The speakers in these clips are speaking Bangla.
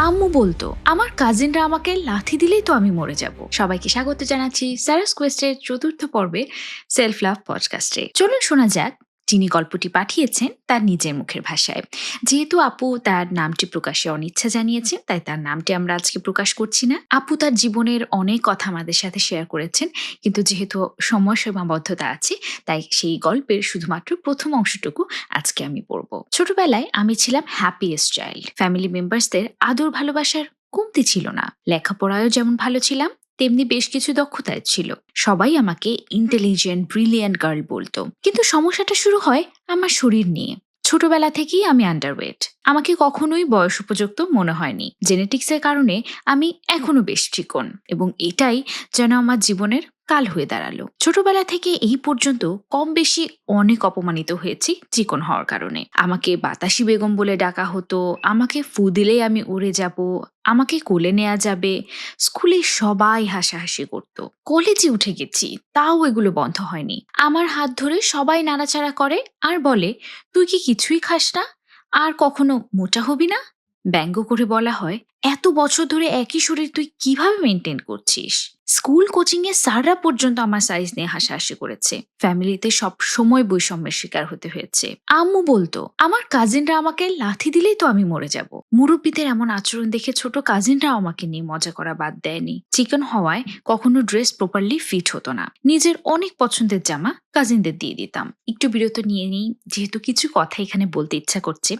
আম্মু বলতো, আমার কাজিনরা আমাকে লাথি দিলেই তো আমি মরে যাব। সবাইকে স্বাগত জানাচ্ছি স্যারাস কোয়েস্টের চতুর্থ পর্বে সেলফ লাভ পডকাস্টে চলুন শোনা যাক যিনি গল্পটি পাঠিয়েছেন তার নিজের মুখের ভাষায়। যেহেতু আপু তার নামটি প্রকাশে অনিচ্ছা জানিয়েছেন, তাই তার নামটি আমরা আজকে প্রকাশ করছি না। আপু তার জীবনের অনেক কথা আমাদের সাথে শেয়ার করেছেন, কিন্তু যেহেতু সময় সীমাবদ্ধতা আছে, তাই সেই গল্পের শুধুমাত্র প্রথম অংশটুকু আজকে আমি পড়ব। ছোটবেলায় আমি ছিলাম হ্যাপিয়েস্ট চাইল্ড ফ্যামিলি মেম্বার্সদের আদর ভালোবাসার কমতি ছিল না। লেখাপড়ায়ও যেমন ভালো ছিলাম তেমনি বেশ কিছু দক্ষতায় ছিল। সবাই আমাকে ইন্টেলিজেন্ট ব্রিলিয়ান্ট গার্ল বলতো। কিন্তু সমস্যাটা শুরু হয় আমার শরীর নিয়ে। ছোটবেলা থেকেই আমি আন্ডারওয়েট আমাকে কখনোই বয়স উপযুক্ত মনে হয়নি। জেনেটিক্সের কারণে আমি এখনও বেশ চিকন। এবং এটাই যেন আমার জীবনের কাল হয়ে দাঁড়াল। ছোটবেলা থেকে এই পর্যন্ত কম বেশি অনেক অপমানিত হয়েছি চিকন হওয়ার কারণে। আমাকে বাতাসি বেগম বলে ডাকা হতো, আমাকে ফু দিলেই আমি উড়ে যাব, আমাকে কোলে নেওয়া যাবে। স্কুলে সবাই হাসাহাসি করত। কলেজে উঠে গেছি, তাও এগুলো বন্ধ হয়নি। আমার হাত ধরে সবাই নাড়াচাড়া করে আর বলে, তুই কি কিছুই খাস না? আর কখনো মোটা হবি না? ব্যঙ্গ করে বলা হয়, এত বছর ধরে একই শরীর তুই কীভাবে মেনটেন করছিস? স্কুল কোচিং এ স্যাররা পর্যন্ত আমার সাইজ নিয়ে হাসাহাসি করেছে। ফ্যামিলিতে সব সময় বৈষম্যের শিকার হতে হয়েছে। আম্মু বলতো, আমার কাজিনরা আমাকে লাথি দিলেই তো আমি মরে যাব। মুরব্বীদের এমন আচরণ দেখে ছোট কাজিনরাও আমাকে নিয়ে মজা করা বাদ দেয়নি। চিকন হওয়ায় কখনো ড্রেস প্রপারলি ফিট হতো না। নিজের অনেক পছন্দের জামা কাজিনদের দিয়ে দিতাম। একটু বিরত নিয়ে নিই, যেহেতু কিছু কথা এখানে বলতে ইচ্ছা করছে।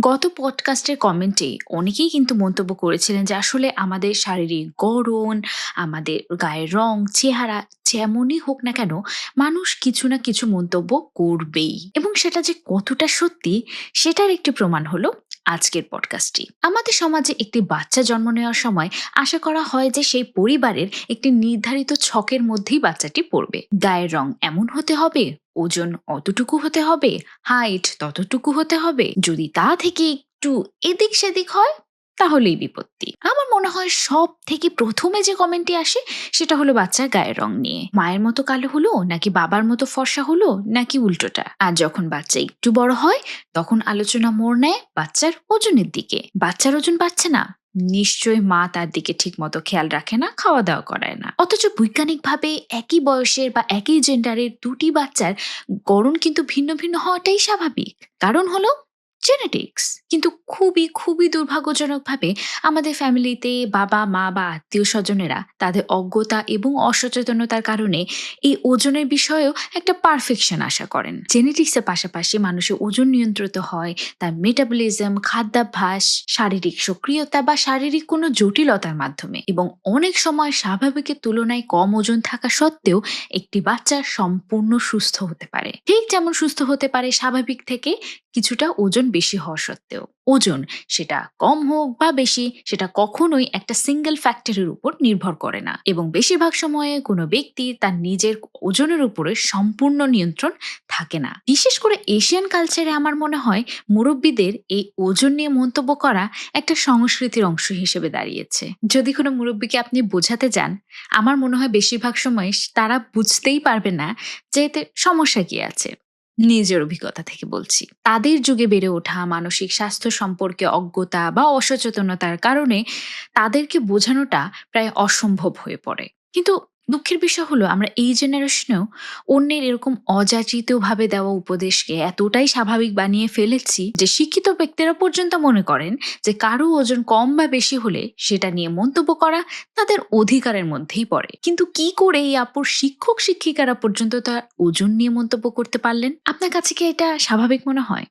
গত পডকাস্টের কমেন্টে অনেকেই কিন্তু মন্তব্য করেছিলেন যে আসলে আমাদের শারীরিক গড়ন, আমাদের গায়ের রং, চেহারা যেমনই হোক না কেন, মানুষ কিছু না কিছু মন্তব্য করবেই। এবং সেটা যে কতটা সত্যি, সেটার একটি প্রমাণ হলো আজকের পডকাস্টটি আমাদের সমাজে একটি বাচ্চা জন্ম নেওয়ার সময় আশা করা হয় যে সেই পরিবারের একটি নির্ধারিত ছকের মধ্যেই বাচ্চাটি পড়বে। গায়ের রং এমন হতে হবে, ওজন অতটুকু হতে হবে হাইট ততটুকু হতে হবে। যদি তা থেকে একটু এদিক সেদিক হয় তাহলেই বিপত্তি। আমার মনে হয় সব থেকে প্রথমে যে কমেন্টটি আসে, সেটা হলো বাচ্চার গায়ের রং নিয়ে। মায়ের মতো কালো হলো, নাকি বাবার মতো ফর্সা হলো, নাকি উল্টোটা? আর যখন বাচ্চা একটু বড় হয়, তখন আলোচনা মোড় নেয় বাচ্চার ওজনের দিকে। বাচ্চার ওজন বাড়ছে না। নিশ্চয়ই মা তার দিকে ঠিক মতো খেয়াল রাখে না খাওয়া দাওয়া করায় না। অথচ বৈজ্ঞানিকভাবে একই বয়সের বা একই জেন্ডারের দুটি বাচ্চার গড়ন কিন্তু ভিন্ন ভিন্ন হওয়াটাই স্বাভাবিক। কারণ হলো জেনেটিক্স কিন্তু খুবই খুবই দুর্ভাগ্যজনকভাবে আমাদের ফ্যামিলিতে বাবা, মা বা আত্মীয় স্বজনেরা তাদের অজ্ঞতা এবং অসচেতনতার কারণে এই ওজনের বিষয়েও একটা পারফেকশন আশা করেন। জেনেটিক্সের পাশাপাশি মানুষের ওজন নিয়ন্ত্রিত হয়, তার মেটাবলিজম খাদ্যাভ্যাস, শারীরিক সক্রিয়তা বা শারীরিক কোনো জটিলতার মাধ্যমে এবং অনেক সময় স্বাভাবিকের তুলনায় কম ওজন থাকা সত্ত্বেও একটি বাচ্চা সম্পূর্ণ সুস্থ হতে পারে। ঠিক যেমন সুস্থ হতে পারে স্বাভাবিক থেকে কিছুটা ওজন বেশি হওয়া সত্ত্বেও ওজন সেটা কম হোক বা বেশি সেটা কখনোই একটা সিঙ্গেল ফ্যাক্টরের উপর নির্ভর করে না। এবং বেশিরভাগ সময়ে কোনো ব্যক্তি তার নিজের ওজনের উপরে সম্পূর্ণ নিয়ন্ত্রণ থাকে না। বিশেষ করে এশিয়ান কালচারে আমার মনে হয় মুরব্বীদের এই ওজন নিয়ে মন্তব্য করা একটা সংস্কৃতির অংশ হিসেবে দাঁড়িয়েছে। যদি কোনো মুরব্বীকে আপনি বোঝাতে যান, আমার মনে হয় বেশিরভাগ সময় তারা বুঝতেই পারবে না যে এতে সমস্যা কি আছে। নিজের অভিজ্ঞতা থেকে বলছি। তাদের যুগে বেড়ে ওঠা মানসিক স্বাস্থ্য সম্পর্কে অজ্ঞতা বা অসচেতনতার কারণে তাদেরকে বোঝানোটা প্রায় অসম্ভব হয়ে পড়ে। কিন্তু দুঃখের বিষয় হলো, আমরা এই জেনারেশনেও অন্যের এরকম অযাচিতভাবে দেওয়া উপদেশকে এতটাই স্বাভাবিক বানিয়ে ফেলেছি যে শিক্ষিত ব্যক্তিরা পর্যন্ত মনে করেন যে কারও ওজন কম বা বেশি হলে সেটা নিয়ে মন্তব্য করা তাদের অধিকারের মধ্যেই পড়ে। কিন্তু কি করে এই আপুর শিক্ষক শিক্ষিকারা পর্যন্ত তার ওজন নিয়ে মন্তব্য করতে পারলেন? আপনার কাছে কি এটা স্বাভাবিক মনে হয়?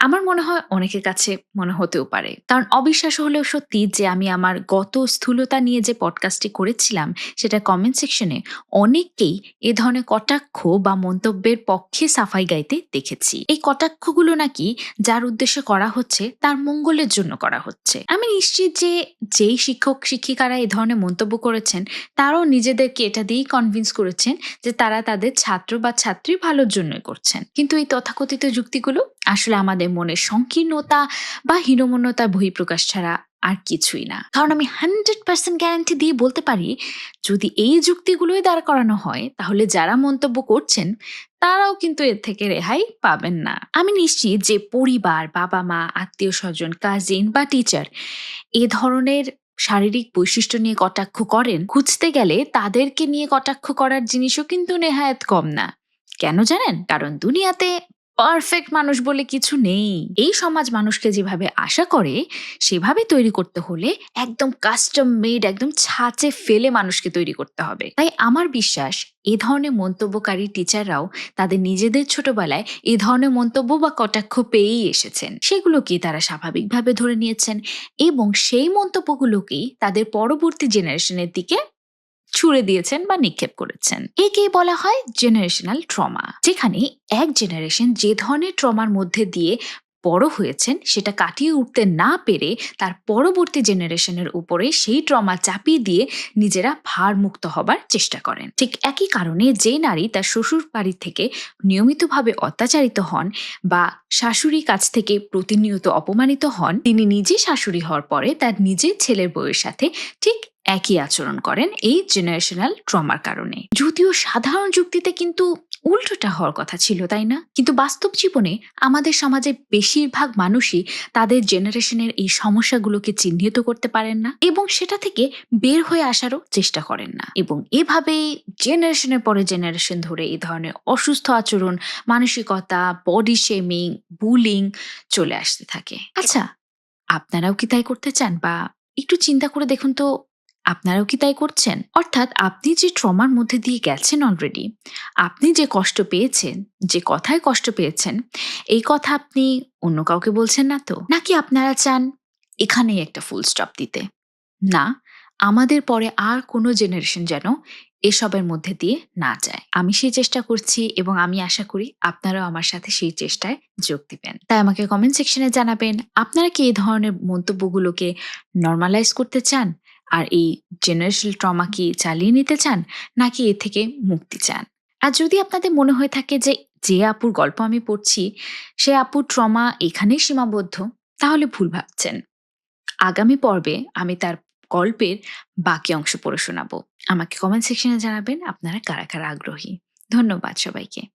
আমার মনে হয় অনেকের কাছে মনে হতেও পারে। কারণ অবিশ্বাস হলেও সত্যি যে আমি আমার গত স্থূলতা নিয়ে যে পডকাস্টটি করেছিলাম, সেটা কমেন্ট সেকশনে অনেককেই এ ধরনের কটাক্ষ বা মন্তব্যের পক্ষে সাফাই গাইতে দেখেছি। এই কটাক্ষগুলো নাকি যার উদ্দেশ্যে করা হচ্ছে, তার মঙ্গলের জন্য করা হচ্ছে। আমি নিশ্চিত যে যেই শিক্ষক, শিক্ষিকারা এ ধরনের মন্তব্য করেছেন, তারাও নিজেদেরকে এটা দিয়েই কনভিন্স করেছেন যে তারা তাদের ছাত্র বা ছাত্রী ভালোর জন্যই করছেন। কিন্তু এই তথাকথিত যুক্তিগুলো আসলে আমাদের মনের সংকীর্ণতা বা হীনমন্যতার বহিঃপ্রকাশ ছাড়া আর কিছুই না। কারণ আমি হান্ড্রেড পার্সেন্ট গ্যারান্টি দিয়ে বলতে পারি, যদি এই যুক্তিগুলোই দাঁড় করানো হয়, তাহলে যারা মন্তব্য করছেন, তারাও কিন্তু এর থেকে রেহাই পাবেন না। আমি নিশ্চিত যে পরিবার বাবা মা আত্মীয় স্বজন কাজিন বা টিচার এ ধরনের শারীরিক বৈশিষ্ট্য নিয়ে কটাক্ষ করেন, খুঁজতে গেলে তাদেরকে নিয়ে কটাক্ষ করার জিনিসও কিন্তু নেহায়াত কম না। কেন জানেন? কারণ দুনিয়াতে পারফেক্ট মানুষ বলে কিছু নেই। এই সমাজ মানুষকে যেভাবে আশা করে, সেভাবে তৈরি করতে হলে একদম কাস্টম মেড একদম ছাঁচে ফেলে মানুষকে তৈরি করতে হবে। তাই আমার বিশ্বাস, এ ধরনের মন্তব্যকারী টিচাররাও তাদের নিজেদের ছোটবেলায় এ ধরনের মন্তব্য বা কটাক্ষ পেয়েই এসেছেন। সেগুলোকে তারা স্বাভাবিকভাবে ধরে নিয়েছেন এবং সেই মন্তব্যগুলোকেই তাদের পরবর্তী জেনারেশনের দিকে ছুড়ে দিয়েছেন বা নিক্ষেপ করেছেন। একে বলা হয় জেনারেশনাল ট্রমা যেখানে এক জেনারেশন যে ধরনের ট্রমার মধ্যে দিয়ে বড় হয়েছেন, সেটা কাটিয়ে উঠতে না পেরে তার পরবর্তী জেনারেশনের উপরে সেই ট্রমা চাপিয়ে দিয়ে নিজেরা ভারমুক্ত হবার চেষ্টা করেন। ঠিক একই কারণে যে নারী তার শ্বশুর বাড়ি থেকে নিয়মিতভাবে অত্যাচারিত হন বা শাশুড়ি কাছ থেকে প্রতিনিয়ত অপমানিত হন, তিনি নিজে শাশুড়ি হওয়ার পরে তার নিজের ছেলের বউয়ের সাথে ঠিক একই আচরণ করেন এই জেনারেশনাল ট্রমার কারণে। যদিও সাধারণ যুক্তিতে কিন্তু উল্টোটা হওয়ার কথা ছিল, তাই না? কিন্তু বাস্তব জীবনে আমাদের সমাজে বেশিরভাগ মানুষই তাদের জেনারেশনের এই সমস্যাগুলোকে চিহ্নিত করতে পারেন না এবং সেটা থেকে বের হয়ে আসারও চেষ্টা করেন না। এবং এভাবেই জেনারেশনের পরে জেনারেশন ধরে এই ধরনের অসুস্থ আচরণ, মানসিকতা বডি শেমিং বুলিং চলে আসতে থাকে। আচ্ছা আপনারাও কি তাই করতে চান? বা একটু চিন্তা করে দেখুন তো আপনারাও কি তাই করছেন? অর্থাৎ আপনি যে ট্রমার মধ্যে দিয়ে গেছেন অলরেডি আপনি যে কষ্ট পেয়েছেন, যে কথায় কষ্ট পেয়েছেন, এই কথা আপনি অন্য কাউকে বলছেন না তো? নাকি আপনারা চান এখানেই একটা ফুল স্টপ দিতে? না, আমাদের পরে আর কোনো জেনারেশন যেন এসবের মধ্যে দিয়ে না যায়। আমি সেই চেষ্টা করছি এবং আমি আশা করি আপনারাও আমার সাথে সেই চেষ্টায় যোগ দিবেন। তাই আমাকে কমেন্ট সেকশনে জানাবেন, আপনারা কি এই ধরনের মন্তব্যগুলোকে নর্মালাইজ করতে চান? আর এই জেনারেশনাল ট্রমা কি চালিয়ে নিতে চান, নাকি এ থেকে মুক্তি চান? আর যদি আপনাদের মনে হয়ে থাকে যে যে আপুর গল্প আমি পড়ছি, সে আপুর ট্রমা এখানেই সীমাবদ্ধ, তাহলে ভুল ভাবছেন। আগামী পর্বে আমি তার গল্পের বাকি অংশ পড়ে শোনাবো। আমাকে কমেন্ট সেকশনে জানাবেন আপনারা কারা কারা আগ্রহী। ধন্যবাদ সবাইকে।